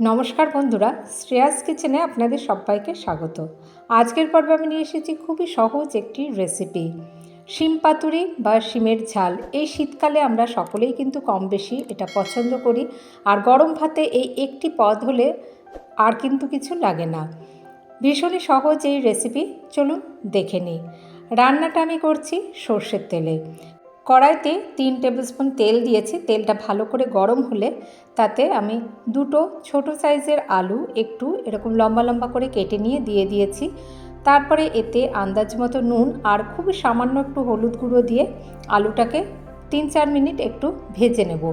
নমস্কার বন্ধুরা, শ্রেয়াস কিচেনে আপনাদের সবাইকে স্বাগত। আজকের পর্বে আমি নিয়ে এসেছি খুবই সহজ একটি রেসিপি শিম পাতুরি বা শিমের ঝাল, এই শীতকালে আমরা সকলেই কিন্তু কম বেশি এটা পছন্দ করি। আর গরম ভাতে এই একটি পদ হলে আর কিন্তু কিছু লাগে না। ভীষণই সহজ এই রেসিপি চলুন দেখে নিই। রান্নাটা আমি করছি সর্ষের তেলে। কড়াইতে তিন টেবিলস্পুন তেল দিয়েছি। তেলটা ভালো করে গরম হলে তাতে আমি দুটো ছোট সাইজের আলু একটু এরকম লম্বা লম্বা করে কেটে নিয়ে দিয়ে দিয়েছি। তারপরে এতে আন্দাজ মতো নুন আর খুবই সামান্য একটু হলুদ গুঁড়ো দিয়ে আলুটাকে তিন চার মিনিট একটু ভেজে নেব।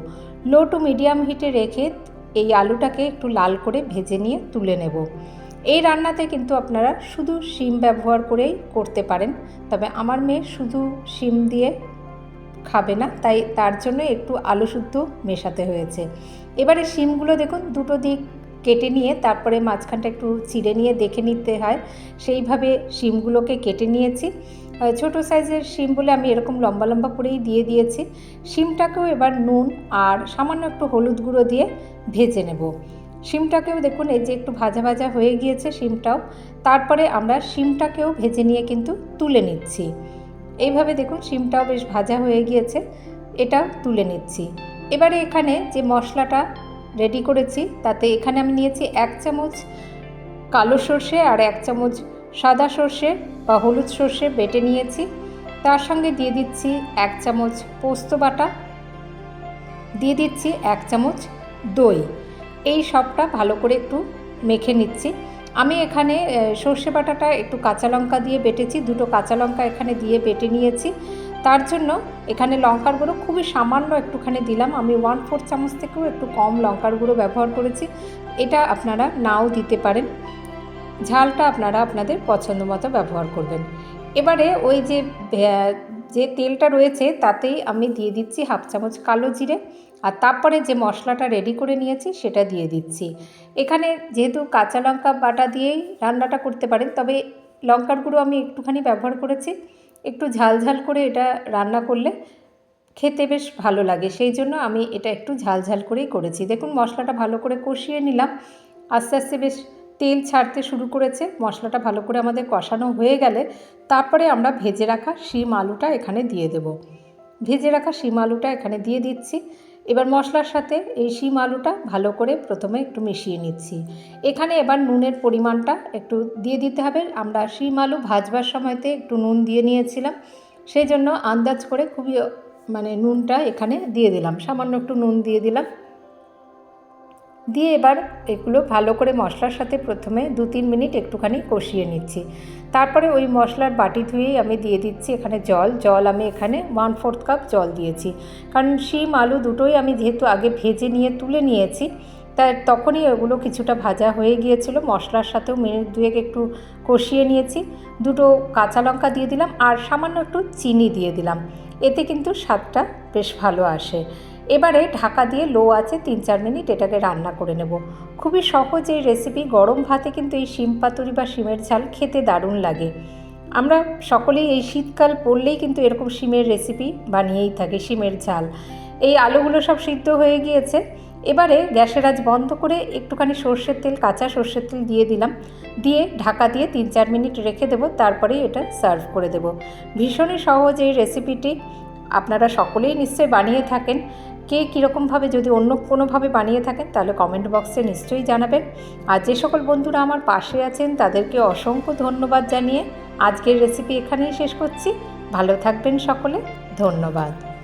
লো টু মিডিয়াম হিটে রেখে এই আলুটাকে একটু লাল করে ভেজে নিয়ে তুলে নেব। এই রান্নাতে কিন্তু আপনারা শুধু শিম ব্যবহার করেই করতে পারেন। তবে আমার মেয়ে শুধু শিম দিয়ে খাবে না, তাই তার জন্য একটু আলু শুদ্ধ মেশাতে হয়েছে। এবারে শিমগুলো দেখুন, দুটো দিক কেটে নিয়ে তারপরে মাঝখানটা একটু চিড়ে নিয়ে দেখে নিতে হয়। সেইভাবে শিমগুলোকে কেটে নিয়েছি। ছোট সাইজের শিম বলে আমি এরকম লম্বা লম্বা করেই দিয়ে দিয়েছি। শিমটাকেও এবার নুন আর সামান্য একটু হলুদ গুঁড়ো দিয়ে ভেজে নেব। শিমটাকেও দেখুন, এই যে একটু ভাজা ভাজা হয়ে গিয়েছে শিমটাও। তারপরে আমরা শিমটাকেও ভেজে নিয়ে কিন্তু তুলে নিচ্ছি। এইভাবে দেখুন শিমটাও বেশ ভাজা হয়ে গিয়েছে এটাও তুলে নিচ্ছি। এবারে এখানে যে মশলাটা রেডি করেছি, তাতে এখানে আমি নিয়েছি এক চামচ কালো সর্ষে আর এক চামচ সাদা সর্ষে বা হলুদ সর্ষে বেটে নিয়েছি। তার সঙ্গে দিয়ে দিচ্ছি এক চামচ পোস্ত বাটা, দিয়ে দিচ্ছি এক চামচ দই। এই সবটা ভালো করে একটু মেখে নিচ্ছি। আমি এখানে সর্ষে বাটাটা একটু কাঁচা লঙ্কা দিয়ে বেটেছি, দুটো কাঁচা লঙ্কা এখানে দিয়ে বেটে নিয়েছি। তার জন্য এখানে লঙ্কার গুঁড়ো খুবই সামান্য একটুখানি দিলাম। আমি ওয়ান ফোর চামচ থেকেও একটু কম লঙ্কার গুঁড়ো ব্যবহার করেছি। এটা আপনারা নাও দিতে পারেন। ঝালটা আপনারা আপনাদের পছন্দ মতো ব্যবহার করবেন। এবারে ওই যে যে তেলটা রয়েছে তাতেই আমি দিয়ে দিচ্ছি হাফ চামচ কালো জিরে আর তারপরে যে মশলাটা রেডি করে নিয়েছি সেটা দিয়ে দিচ্ছি। এখানে যেহেতু কাঁচা লঙ্কা বাটা দিয়েই রান্নাটা করতে পারেন, তবে লঙ্কার গুঁড়ো আমি একটুখানি ব্যবহার করেছি। একটু ঝাল ঝাল করে এটা রান্না করলে খেতে বেশ ভালো লাগে। সেই জন্য আমি এটা একটু ঝাল ঝাল করেই করেছি। দেখুন, মশলাটা ভালো করে কষিয়ে নিলাম। আস্তে আস্তে বেশ তেল ছাড়তে শুরু করেছে, মশলাটা ভালো করে আমাদের কষানো হয়ে গেলে তারপরে আমরা ভেজে রাখা শিম আলুটা এখানে দিয়ে দেব। ভেজে রাখা শিম আলুটা এখানে দিয়ে দিচ্ছি। এবার মশলার সাথে এই শিম আলুটা ভালো করে প্রথমে একটু মিশিয়ে নিচ্ছি। এখানে এবার নুনের পরিমাণটা একটু দিয়ে দিতে হবে। আমরা শিম আলু ভাজবার সময়তে একটু নুন দিয়ে নিয়েছিলাম সেই জন্য আন্দাজ করে খুবই মানে নুনটা এখানে দিয়ে দিলাম। সামান্য একটু নুন দিয়ে দিলাম। দিয়ে এবার এগুলো ভালো করে মশলার সাথে প্রথমে দু তিন মিনিট একটুখানি কষিয়ে নিচ্ছি। তারপরে ওই মশলার বাটি ধুয়েই আমি দিয়ে দিচ্ছি এখানে জল। জল আমি এখানে ওয়ান ফোর্থ কাপ জল দিয়েছি। কারণ শিম, আলু দুটোই আমি যেহেতু আগে ভেজে নিয়ে তুলে নিয়েছি, তাই তখনই ওগুলো কিছুটা ভাজা হয়ে গিয়েছিল। মশলার সাথেও মিনিট দুয়েক একটু কষিয়ে নিয়েছি। দুটো কাঁচা লঙ্কা দিয়ে দিলাম আর সামান্য একটু চিনি দিয়ে দিলাম। এতে কিন্তু স্বাদটা বেশ ভালো আসে। এবারে ঢাকা দিয়ে লো আছে তিন চার মিনিট, এটাকে রান্না করে নেব। খুবই সহজ এই রেসিপি গরম ভাতে কিন্তু এই শিম পাতুরি বা শিমের ঝাল খেতে দারুণ লাগে। আমরা সকলেই এই শীতকাল পড়লেই কিন্তু এরকম শিমের রেসিপি বানিয়েই থাকি, শিমের ঝাল। এই আলুগুলো সব সিদ্ধ হয়ে গিয়েছে। এবারে গ্যাসের আজ বন্ধ করে একটুখানি সর্ষের তেল, কাঁচা সর্ষের তেল দিয়ে দিলাম। দিয়ে ঢাকা দিয়ে তিন চার মিনিট রেখে দেবো, তারপরেই এটা সার্ভ করে দেব। ভীষণই সহজ এই রেসিপিটি আপনারা সকলেই নিশ্চয়ই বানিয়ে থাকেন। কে কীরকমভাবে যদি অন্য কোনোভাবে বানিয়ে থাকেন, তাহলে কমেন্ট বক্সে নিশ্চয়ই জানাবেন। আর যে সকল বন্ধুরা আমার পাশে আছেন, তাদেরকে অসংখ্য ধন্যবাদ জানিয়ে আজকের রেসিপি এখানেই শেষ করছি। ভালো থাকবেন সকলে। ধন্যবাদ।